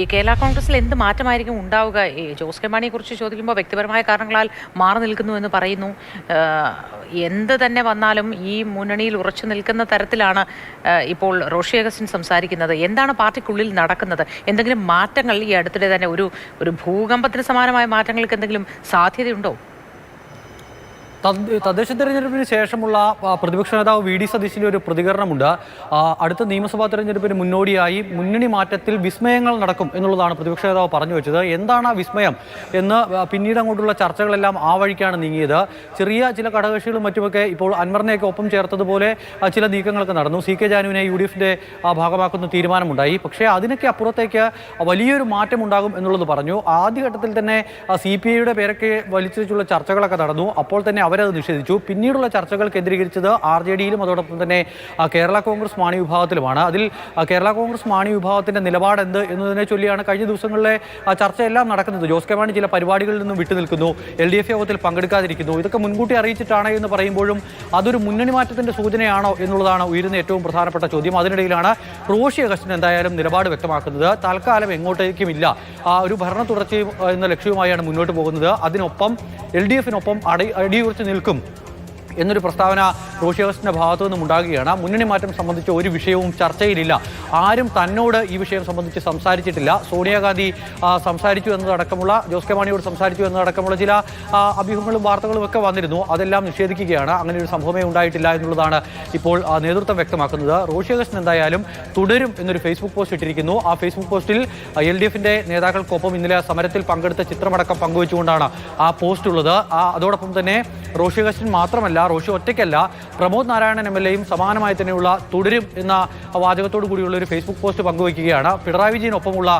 ഈ കേരള കോൺഗ്രസിൽ എന്ത് മാറ്റമായിരിക്കും ഉണ്ടാവുക? ഈ ജോസ് കെ മാണിയെ കുറിച്ച് ചോദിക്കുമ്പോൾ വ്യക്തിപരമായ കാരണങ്ങളാൽ മാറി നിൽക്കുന്നു എന്ന് പറയുന്നു. എന്ത് തന്നെ വന്നാലും ഈ മുന്നണിയിൽ ഉറച്ചു നിൽക്കുന്ന തരത്തിലാണ് ഇപ്പോൾ റോഷി അഗസ്റ്റിൻ സംസാരിക്കുന്നത്. എന്താണ് പാർട്ടിക്കുള്ളിൽ നടക്കുന്നത്? എന്തെങ്കിലും മാറ്റങ്ങൾ ഈ അടുത്തിടെ തന്നെ ഒരു ഒരു ഭൂകമ്പത്തിന് സമാനമായ മാറ്റങ്ങൾക്ക് എന്തെങ്കിലും സാധ്യതയുണ്ടോ? തദ്ദേശ തെരഞ്ഞെടുപ്പിന് ശേഷമുള്ള പ്രതിപക്ഷ നേതാവ് വി ഡി സതീശിന്റെ ഒരു പ്രതികരണമുണ്ട്. അടുത്ത നിയമസഭാ തെരഞ്ഞെടുപ്പിന് മുന്നോടിയായി മുന്നണി മാറ്റത്തിൽ വിസ്മയങ്ങൾ നടക്കും എന്നുള്ളതാണ് പ്രതിപക്ഷ നേതാവ് പറഞ്ഞു വെച്ചത്. എന്താണ് ആ വിസ്മയം എന്ന് പിന്നീട് അങ്ങോട്ടുള്ള ചർച്ചകളെല്ലാം ആ വഴിക്കാണ് നീങ്ങിയത്. ചെറിയ ചില ഘടകകക്ഷികളും മറ്റുമൊക്കെ ഇപ്പോൾ അൻവറിനെയൊക്കെ ഒപ്പം ചേർത്തതുപോലെ ചില നീക്കങ്ങളൊക്കെ നടന്നു. സി കെ ജാനുവിനെ യു ഡി എഫിന്റെ ഭാഗമാക്കുന്ന തീരുമാനമുണ്ടായി. പക്ഷേ അതിനൊക്കെ അപ്പുറത്തേക്ക് വലിയൊരു മാറ്റം ഉണ്ടാകും എന്നുള്ളത് പറഞ്ഞു. ആദ്യഘട്ടത്തിൽ തന്നെ സി പി ഐയുടെ പേരൊക്കെ വലിച്ചുള്ള ചർച്ചകളൊക്കെ നടന്നു. അപ്പോൾ തന്നെ അവരത് നിഷേധിച്ചു. പിന്നീടുള്ള ചർച്ചകൾ കേന്ദ്രീകരിച്ചത് ആർ ജെ ഡിയിലും അതോടൊപ്പം തന്നെ കേരള കോൺഗ്രസ് മാണി വിഭാഗത്തിലുമാണ്. അതിൽ കേരള കോൺഗ്രസ് മാണി വിഭാഗത്തിന്റെ നിലപാട് എന്ത് എന്നതിനെ ചൊല്ലിയാണ് കഴിഞ്ഞ ദിവസങ്ങളിലെ ചർച്ചയെല്ലാം നടക്കുന്നത്. ജോസ് കെ മാണി ചില പരിപാടികളിൽ നിന്നും വിട്ടുനിൽക്കുന്നു. എൽ ഡി എഫ് യോഗത്തിൽ പങ്കെടുക്കാതിരിക്കുന്നു. ഇതൊക്കെ മുൻകൂട്ടി അറിയിച്ചിട്ടാണ് എന്ന് പറയുമ്പോഴും അതൊരു മുന്നണി മാറ്റത്തിന്റെ സൂചനയാണോ എന്നുള്ളതാണ് ഉയരുന്ന ഏറ്റവും പ്രധാനപ്പെട്ട ചോദ്യം. അതിനിടയിലാണ് റോഷി അഗസ്റ്റിൻ എന്തായാലും നിലപാട് വ്യക്തമാക്കുന്നത് തൽക്കാലം എങ്ങോട്ടേക്കുമില്ല. ആ ഒരു ഭരണ തുടർച്ച എന്ന ലക്ഷ്യവുമായാണ് മുന്നോട്ട് പോകുന്നത്. അതിനൊപ്പം എൽ ഡി എഫിനൊപ്പം അടി അടിയുറച്ച് നിൽക്കും എന്നൊരു പ്രസ്താവന റോഷി അഗസ്റ്റിന്റെ ഭാഗത്തു നിന്നും ഉണ്ടാകുകയാണ് മുന്നണി മാറ്റം സംബന്ധിച്ച ഒരു വിഷയവും ചർച്ചയിലില്ല. ആരും തന്നോട് ഈ വിഷയം സംബന്ധിച്ച് സംസാരിച്ചിട്ടില്ല. സോണിയാഗാന്ധി സംസാരിച്ചു എന്നതടക്കമുള്ള ജോസ് കെ മാണിയോട് സംസാരിച്ചു എന്നതടക്കമുള്ള ചില അഭ്യൂഹങ്ങളും വാർത്തകളും ഒക്കെ വന്നിരുന്നു. അതെല്ലാം നിഷേധിക്കുകയാണ്. അങ്ങനെ ഒരു സംഭവമേ ഉണ്ടായിട്ടില്ല എന്നുള്ളതാണ് ഇപ്പോൾ നേതൃത്വം വ്യക്തമാക്കുന്നത്. റോഷി അഗസ്റ്റിൻ എന്തായാലും തുടരും എന്നൊരു ഫേസ്ബുക്ക് പോസ്റ്റ് ഇട്ടിരിക്കുന്നു. ആ ഫേസ്ബുക്ക് പോസ്റ്റിൽ എൽ ഡി എഫിന്റെ നേതാക്കൾക്കൊപ്പം ഇന്നലെ സമരത്തിൽ പങ്കെടുത്ത ചിത്രമടക്കം പങ്കുവെച്ചുകൊണ്ടാണ് ആ പോസ്റ്റ് ഉള്ളത്. അതോടൊപ്പം തന്നെ റോഷി അഗസ്റ്റിൻ മാത്രമല്ല റോഷി ഒറ്റയ്ക്കല്ല പ്രമോദ് നാരായണൻ എം എൽ എയും സമാനമായി തന്നെയുള്ള തുടരും എന്ന വാചകത്തോടു കൂടിയുള്ള ഒരു ഫേസ്ബുക്ക് പോസ്റ്റ് പങ്കുവയ്ക്കുകയാണ്. പിണറായി വിജയനൊപ്പമുള്ള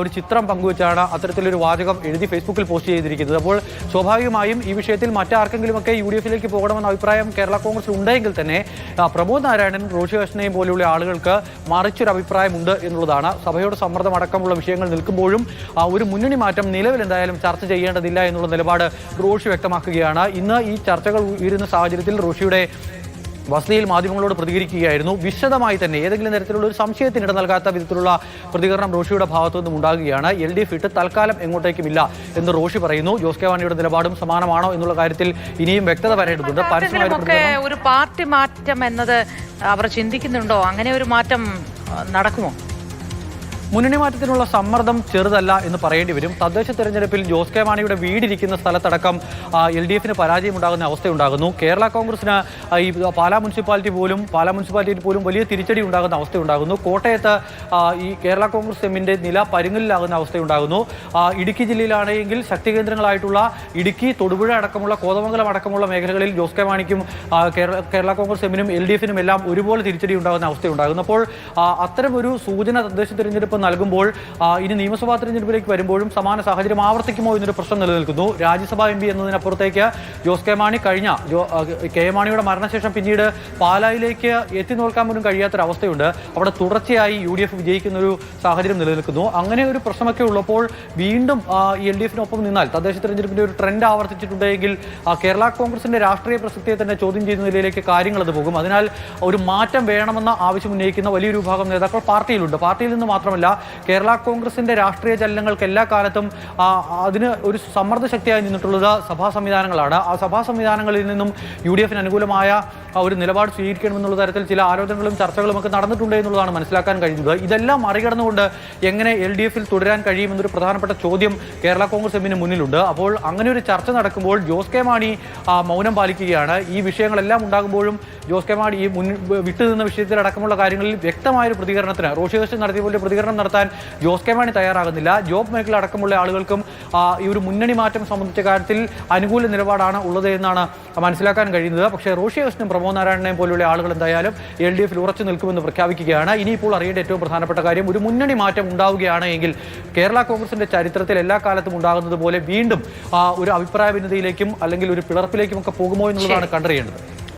ഒരു ചിത്രം പങ്കുവച്ചാണ് അത്തരത്തിലൊരു വാചകം എഴുതി ഫേസ്ബുക്കിൽ പോസ്റ്റ് ചെയ്തിരിക്കുന്നത്. അപ്പോൾ സ്വാഭാവികമായും ഈ വിഷയത്തിൽ മറ്റാർക്കെങ്കിലുമൊക്കെ യു ഡി എഫിലേക്ക് പോകണമെന്ന അഭിപ്രായം കേരള കോൺഗ്രസിൽ ഉണ്ടെങ്കിൽ തന്നെ പ്രമോദ് നാരായണൻ റോഷി കൃഷ്ണയും പോലെയുള്ള ആളുകൾക്ക് മറിച്ചൊരു അഭിപ്രായമുണ്ട് എന്നുള്ളതാണ്. സഭയുടെ സമ്മർദ്ദം അടക്കമുള്ള വിഷയങ്ങൾ നിൽക്കുമ്പോഴും ഒരു മുന്നണി മാറ്റം നിലവിൽ എന്തായാലും ചർച്ച ചെയ്യേണ്ടതില്ല എന്നുള്ള നിലപാട് റോഷി വ്യക്തമാക്കുകയാണ്. ഇന്ന് ഈ ചർച്ചകൾ ഉയരുന്ന സാഹചര്യത്തിൽ റോഷിയുടെ വസതിയിൽ മാധ്യമങ്ങളോട് പ്രതികരിക്കുകയായിരുന്നു. വിശദമായി തന്നെ ഏതെങ്കിലും തരത്തിലുള്ള ഒരു സംശയത്തിന് ഇട നൽകാത്ത വിധത്തിലുള്ള പ്രതികരണം റോഷിയുടെ ഭാഗത്തു നിന്നും ഉണ്ടാകുകയാണ്. എൽ ഡി എഫ് ഇട്ട് തൽക്കാലം എങ്ങോട്ടേക്കുമില്ല എന്ന് റോഷി പറയുന്നു. ജോസ് കെ വാണിയുടെ നിലപാടും സമാനമാണോ എന്നുള്ള കാര്യത്തിൽ ഇനിയും വ്യക്തത വരേണ്ടതുണ്ട്. പരസ്യമായ ഒരു പാർട്ടി മാറ്റം എന്നത് അവർ ചിന്തിക്കുന്നുണ്ടോ? അങ്ങനെ ഒരു മാറ്റം നടക്കുമോ? മുന്നണി മാറ്റത്തിനുള്ള സമ്മർദ്ദം ചെറുതല്ല എന്ന് പറയേണ്ടി വരും. തദ്ദേശ തെരഞ്ഞെടുപ്പിൽ ജോസ് കെ മാണിയുടെ വീടിരിക്കുന്ന സ്ഥലത്തടക്കം എൽ ഡി എഫിന് പരാജയമുണ്ടാകുന്ന അവസ്ഥയുണ്ടാകുന്നു. കേരള കോൺഗ്രസിന് ഈ പാലാ മുനിസിപ്പാലിറ്റി പോലും പാലാ മുനിസിപ്പാലിറ്റിയിൽ പോലും വലിയ തിരിച്ചടി ഉണ്ടാകുന്ന അവസ്ഥയുണ്ടാകുന്നു. കോട്ടയത്ത് ഈ കേരള കോൺഗ്രസ് എമ്മിന്റെ നില പരുങ്ങലിലാകുന്ന അവസ്ഥയുണ്ടാകുന്നു. ഇടുക്കി ജില്ലയിലാണെങ്കിൽ ശക്തി കേന്ദ്രങ്ങളായിട്ടുള്ള ഇടുക്കി തൊടുപുഴ അടക്കമുള്ള കോതമംഗലം അടക്കമുള്ള മേഖലകളിൽ ജോസ് കെ മാണിക്കും കേരള കേരള കോൺഗ്രസ് എമ്മിനും എൽ ഡി എഫിനും എല്ലാം ഒരുപോലെ തിരിച്ചടി ഉണ്ടാകുന്ന അവസ്ഥയുണ്ടാകുന്നു. അപ്പോൾ അത്തരമൊരു സൂചന തദ്ദേശ തെരഞ്ഞെടുപ്പ് നൽകുമ്പോൾ ഇനി നിയമസഭാ തെരഞ്ഞെടുപ്പിലേക്ക് വരുമ്പോഴും സമാന സാഹചര്യം ആവർത്തിക്കുമോ എന്നൊരു പ്രശ്നം നിലനിൽക്കുന്നു. രാജ്യസഭാ എം പി എന്നതിനപ്പുറത്തേക്ക് ജോസ് കെ മാണി കഴിഞ്ഞ കെ മാണിയുടെ മരണശേഷം പിന്നീട് പാലായിലേക്ക് എത്തി നോക്കാൻ പോലും കഴിയാത്തൊരവസ്ഥയുണ്ട്. അവിടെ തുടർച്ചയായി യു ഡി എഫ് വിജയിക്കുന്ന ഒരു സാഹചര്യം നിലനിൽക്കുന്നു. അങ്ങനെ ഒരു പ്രശ്നമൊക്കെ ഉള്ളപ്പോൾ വീണ്ടും എൽ ഡി എഫിനൊപ്പം നിന്നാൽ തദ്ദേശ തെരഞ്ഞെടുപ്പിന്റെ ഒരു ട്രെൻഡ് ആവർത്തിച്ചിട്ടുണ്ടെങ്കിൽ കേരള കോൺഗ്രസിന്റെ രാഷ്ട്രീയ പ്രസക്തിയെ തന്നെ ചോദ്യം ചെയ്യുന്ന നിലയിലേക്ക് കാര്യങ്ങൾ അത് പോകും. അതിനാൽ ഒരു മാറ്റം വേണമെന്ന ആവശ്യം ഉന്നയിക്കുന്ന വലിയൊരു വിഭാഗം നേതാക്കൾ പാർട്ടിയിലുണ്ട്. പാർട്ടിയിൽ നിന്ന് മാത്രമല്ല കേരള കോൺഗ്രസിന്റെ രാഷ്ട്രീയ ചലനങ്ങൾക്ക് എല്ലാ കാലത്തും അതിന് ഒരു സമ്മർദ്ദ ശക്തിയായി നിന്നിട്ടുള്ളത് സഭാ സംവിധാനങ്ങളാണ്. ആ സഭാ സംവിധാനങ്ങളിൽ നിന്നും യു ഡി എഫിന് അനുകൂലമായ ഒരു നിലപാട് സ്വീകരിക്കണമെന്നുള്ള തരത്തിൽ ചില ആലോചനകളും ചർച്ചകളും ഒക്കെ നടന്നിട്ടുണ്ട് എന്നുള്ളതാണ് മനസ്സിലാക്കാൻ കഴിയുന്നത് ഇതെല്ലാം മറികടന്നുകൊണ്ട് എങ്ങനെ എൽ ഡി എഫിൽ തുടരാൻ കഴിയുമെന്നൊരു പ്രധാനപ്പെട്ട ചോദ്യം കേരള കോൺഗ്രസ് എമ്മിന് മുന്നിലുണ്ട്. അപ്പോൾ അങ്ങനെ ഒരു ചർച്ച നടക്കുമ്പോൾ ജോസ് കെ മാണി മൗനം പാലിക്കുകയാണ്. ഈ വിഷയങ്ങളെല്ലാം ഉണ്ടാകുമ്പോഴും ജോസ് കെ മാണി ഈ മുൻ വിട്ടുനിന്ന വിഷയത്തിലടക്കമുള്ള കാര്യങ്ങളിൽ വ്യക്തമായ ഒരു പ്രതികരണത്തിന് റോഷി കൃഷ്ണൻ നടത്തിയ പോലെ പ്രതികരണം നടത്താൻ ജോസ് കെ മാണി തയ്യാറാകുന്നില്ല. ജോബ് മേഖല അടക്കമുള്ള ആളുകൾക്കും ഈ ഒരു മുന്നണി മാറ്റം സംബന്ധിച്ച കാര്യത്തിൽ അനുകൂല നിലപാടാണ് ഉള്ളത് എന്നാണ് മനസ്സിലാക്കാൻ കഴിയുന്നത്. പക്ഷേ റോഷി കൃഷ്ണൻ പ്രമോദ് നാരായണനെയും പോലുള്ള ആളുകൾ എന്തായാലും എൽ ഡി എഫിൽ ഉറച്ചു നിൽക്കുമെന്ന് പ്രഖ്യാപിക്കുകയാണ്. ഇനിയിപ്പോൾ അറിയേണ്ട ഏറ്റവും പ്രധാനപ്പെട്ട കാര്യം ഒരു മുന്നണി മാറ്റം ഉണ്ടാവുകയാണ് എങ്കിൽ കേരള കോൺഗ്രസിന്റെ ചരിത്രത്തിൽ എല്ലാ കാലത്തും ഉണ്ടാകുന്നത് പോലെ വീണ്ടും ആ, ഒരു അഭിപ്രായ ഭിന്നതയിലേക്കും അല്ലെങ്കിൽ ഒരു പിളർപ്പിലേക്കും ഒക്കെ പോകുമോ എന്നുള്ളതാണ് കണ്ടറിയേണ്ടത്.